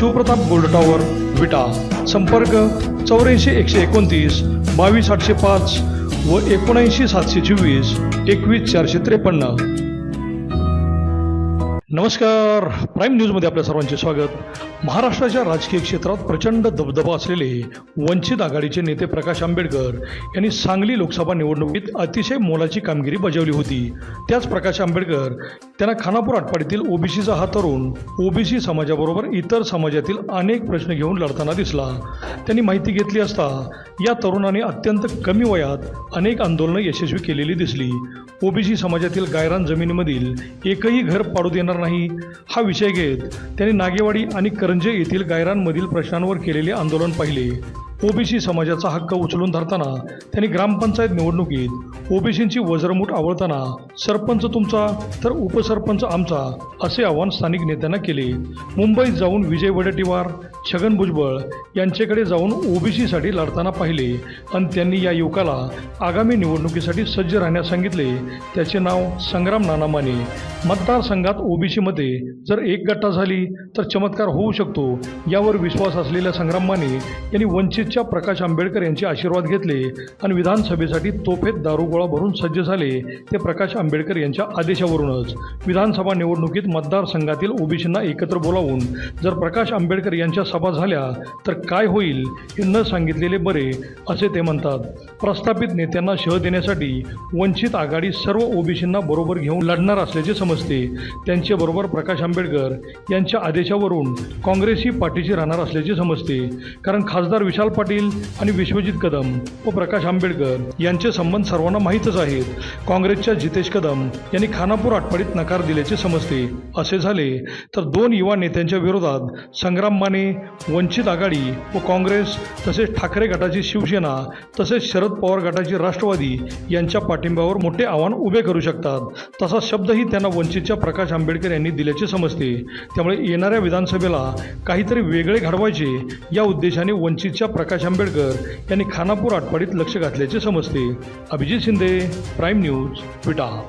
Shivpratap gold tower Vita. संपर्क चौऱ्याऐंशी एकशे एकोणतीस बावीस आठशे पाच व एकोणऐंशी सातशे चोवीस एकवीस चारशे त्रेपन्न. नमस्कार. प्राईम न्यूजमध्ये आपल्या सर्वांचे स्वागत. महाराष्ट्राच्या राजकीय क्षेत्रात प्रचंड दबदबा असलेले वंचित आघाडीचे नेते प्रकाश आंबेडकर यांनी सांगली लोकसभा निवडणुकीत अतिशय मोलाची कामगिरी बजावली होती. त्याच प्रकाश आंबेडकर त्यांना खानापूर आटपाडीतील ओबीसीचा हा तरुण ओबीसी समाजाबरोबर इतर समाजातील अनेक प्रश्न घेऊन लढताना दिसला. त्यांनी माहिती घेतली असता या तरुणाने अत्यंत कमी वयात अनेक आंदोलनं यशस्वी केलेली दिसली. ओबीसी समाजातील गायरान जमिनीमधील एकही घर पाडू देणार नाही हा विषय घेत त्यांनी नागेवाडी आणि करंजे येथील गायरांमधील प्रश्नांवर केलेले आंदोलन पाहिले. ओबीसी समाजाचा हक्क उचलून धरताना त्यांनी ग्रामपंचायत निवडणुकीत ओबीसींची वज्रमूठ आवळताना सरपंच तुमचा तर उपसरपंच आमचा असे आवाहन स्थानिक नेत्यांना केले. मुंबईत जाऊन विजय वडेट्टीवार छगन भुजबळ यांच्याकडे जाऊन ओबीसीसाठी लढताना पाहिले. आणि त्यांनी या युवकाला आगामी निवडणुकीसाठी सज्ज राहण्यास सांगितले. त्याचे नाव संग्राम नाना माने मतदारसंघात ओबीसीमध्ये जर एक गट्टा झाली तर चमत्कार होऊ शकतो यावर विश्वास असलेल्या संग्राम माने यांनी वंचितच्या प्रकाश आंबेडकर यांचे आशीर्वाद घेतले आणि विधानसभेसाठी तोफेत दारुगोळा भरून सज्ज झाले ते प्रकाश आंबेडकर यांच्या आदेशावरूनच. विधानसभा निवडणुकीत मतदारसंघातील ओबीसींना एकत्र बोलावून जर प्रकाश आंबेडकर यांच्या सभा झाल्या तर काय होईल हे न सांगितलेले बरे असे ते म्हणतात. प्रस्थापित नेत्यांना शह देण्यासाठी वंचित आघाडी सर्व ओबीसींना बरोबर घेऊन लढणार असल्याचे समजते. त्यांच्याबरोबर प्रकाश आंबेडकर यांच्या आदेशावरून काँग्रेसही पाठीशी राहणार असल्याचे समजते. कारण खासदार विशाल पाटील आणि विश्वजित कदम व प्रकाश आंबेडकर यांचे संबंध सर्वांना माहीतच आहेत. काँग्रेसच्या जितेश कदम यांनी खानापूर आठवडीत नकार दिल्याचे समजते. असे झाले तर दोन युवा नेत्यांच्या विरोधात संग्राम माने वंचित आघाडी व काँग्रेस तसेच ठाकरे गटाची शिवसेना तसेच शरद पवार गटाची राष्ट्रवादी यांच्या पाठिंब्यावर मोठे आव्हान उभे करू शकतात. तसा शब्दही त्यांना वंचितच्या प्रकाश आंबेडकर यांनी दिल्याचे समजते. त्यामुळे येणाऱ्या विधानसभेला काहीतरी वेगळे घडवायचे या उद्देशाने वंचितच्या प्रकाश आंबेडकर यांनी खानापूर आटपाडीत लक्ष घातल्याचे समजते. Abhijit Shinde prime news Vita.